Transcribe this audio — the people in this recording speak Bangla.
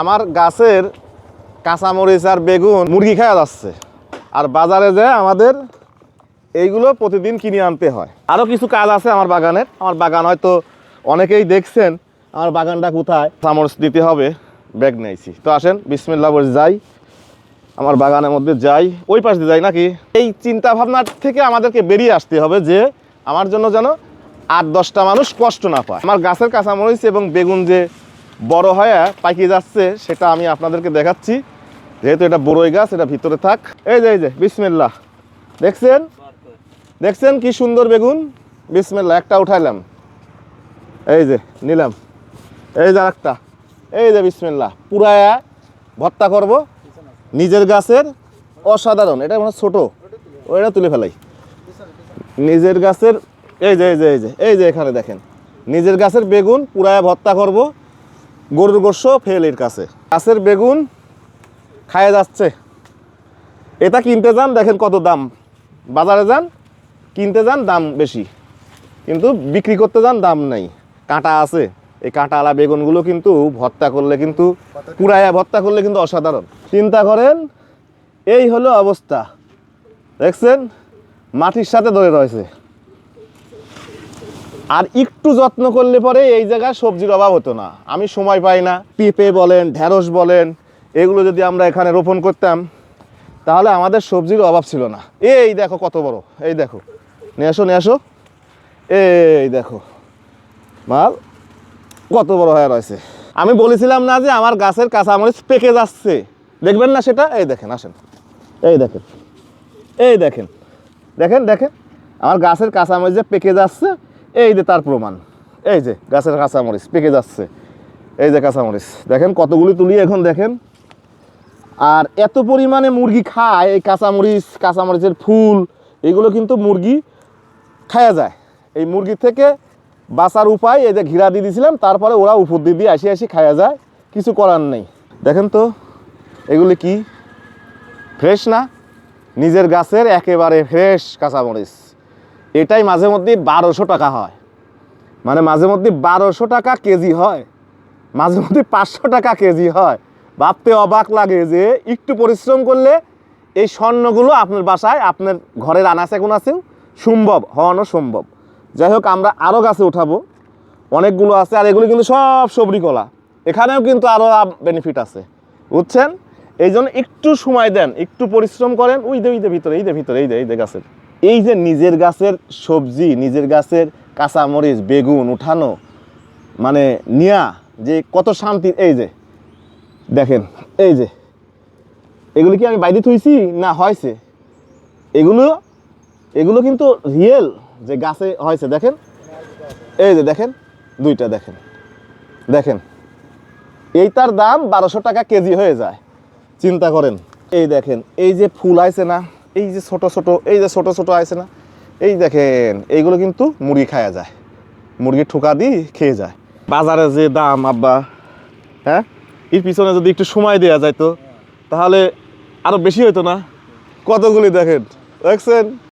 আমার গাছের কাঁচামরিচ আর বেগুন মুরগি খাওয়া যাচ্ছে। আর বাজারে যে আমাদের এইগুলো প্রতিদিন কিনে আনতে হয়। আরও কিছু কাজ আছে আমার বাগানের। আমার বাগান হয়তো অনেকেই দেখছেন, আমার বাগানটা কোথায়? চামচ দিতে হবে, ব্যাগ নিয়েছি। তো আসেন বিসমিল্লা বলে যাই। আমার বাগানের মধ্যে যাই। ওই পাশ দিয়ে যাই নাকি? এই চিন্তা ভাবনার থেকে আমাদেরকে বেরিয়ে আসতে হবে যে আমার জন্য যেন আট দশটা মানুষ কষ্ট না পায়। আমার গাছের কাঁচামরিচ এবং বেগুন যে বড় হয়ে পাকিয়ে যাচ্ছে, সেটা আমি আপনাদেরকে দেখাচ্ছি। যেহেতু এটা বড়ই গাছ, এটা ভিতরে থাক। এই যে এই যে বিসমিল্লা দেখছেন? দেখছেন কি সুন্দর বেগুন? বিসমিল্লা একটা উঠাইলাম। এই যে, নিলাম। এই যে আরেকটা। এই যে বিসমিল্লা পুরায়া ভর্তা করব। নিজের গাছের অসাধারণ। এটা মানে ছোট। ওইটা তুলে ফেলাই। নিজের গাছের, এই যে এই যে এই যে এই যে, এখানে দেখেন। নিজের গাছের বেগুন পুরায়া ভর্তা করব। গরুর গোস্ব ফেল এর কাছে। গাছের বেগুন খায়া যাচ্ছে। এটা কিনতে যান, দেখেন কত দাম। বাজারে যান, কিনতে যান, দাম বেশি। কিন্তু বিক্রি করতে যান, দাম নাই। কাঁটা আছে। এই কাঁটাওয়ালা বেগুনগুলো কিন্তু ভর্তা করলে কিন্তু পুরায়া ভর্তা করলে কিন্তু অসাধারণ। চিন্তা করেন, এই হলো অবস্থা। দেখছেন, মাটির সাথে ধরে রয়েছে। আর একটু যত্ন করলে পরে এই জায়গায় সবজির অভাব হতো না। আমি সময় পাই না। পেঁপে বলেন, ঢেঁড়স বলেন, এগুলো যদি আমরা এখানে রোপণ করতাম, তাহলে আমাদের সবজির অভাব ছিল না। এই দেখো কত বড়। এই দেখো। নিয়ে আসো নিয়ে আসো। এই দেখো। মাল, কত বড় হয়ে রয়েছে। আমি বলেছিলাম না যে আমার গাছের কাঁচামরিচ পেকে যাচ্ছে। দেখবেন না সেটা? এই দেখেন, আসেন। এই দেখেন। এই দেখেন। দেখেন দেখেন। আমার গাছের কাঁচামরিচ যে পেকে যাচ্ছে এই যে তার প্রমাণ। এই যে গাছের কাঁচামরিচ, পেকে যাচ্ছে। এই যে কাঁচামরিচ। দেখেন কতগুলি তুলি এখন দেখেন। আর এত পরিমাণে মুরগি খায়, এই কাঁচামরিচ, কাঁচামরিচের ফুল, এগুলো কিন্তু মুরগি খাওয়া যায়। এই মুরগি থেকে বাঁচার উপায় এই যে ঘিরা দিয়ে দিয়েছিলাম, তারপরে ওরা উপর দিয়ে দিয়ে আসি আসি খাওয়া যায়। কিছু করার নেই। দেখেন তো, এগুলি কি? ফ্রেশ না? নিজের গাছের একেবারে ফ্রেশ কাঁচামরিচ। এটাই মাঝে মধ্যে বারোশো টাকা হয়। মানে মাঝে মধ্যে বারোশো টাকা কেজি হয়। মাঝে মধ্যে পাঁচশো টাকা কেজি হয়। ভাবতে অবাক লাগে যে একটু পরিশ্রম করলে এই স্বর্ণগুলো আপনার বাসায়, আপনার ঘরের আনাচে কোন আছে, সম্ভব, হওয়ানো সম্ভব। যাই হোক, আমরা আরও গাছে উঠাবো। অনেকগুলো আছে, আর এগুলো কিন্তু সব সবরি কলা। এখানেও কিন্তু আরও বেনিফিট আছে। বুঝছেন? এই জন্য একটু সময় দেন, একটু পরিশ্রম করেন। ওই দে ওই দে ভিতরে, এই দে ভিতরে, এই দে এই দে গাছের। এই যে নিজের গাছের সবজি, নিজের গাছের কাঁচামরিচ, বেগুন, উঠানো মানে নিয়া যে কত শান্তির এই যে, দেখেন, এই যে, এগুলো কি আমি বাইরে থুইছি না হয়েছে? এগুলো এগুলো কিন্তু রিয়েল যে গাছে হয়েছে, দেখেন, এই যে দেখেন, দুইটা দেখেন দেখেন এইটার দাম বারোশো টাকা কেজি হয়ে যায়, চিন্তা করেন, এই দেখেন, এই যে ফুল আছে না এই যে ছোট ছোট, এই যে ছোট ছোট আছে না, এই দেখেন, এইগুলো কিন্তু মুরগি খাওয়া যায়। মুরগি ঠোকা দিয়ে খেয়ে যায়। বাজারে যে দাম, আব্বা হ্যাঁ? এর পিছনে যদি একটু সময় দেওয়া যায় তো তাহলে আরও বেশি হতো না? কতগুলি দেখেন? দেখছেন?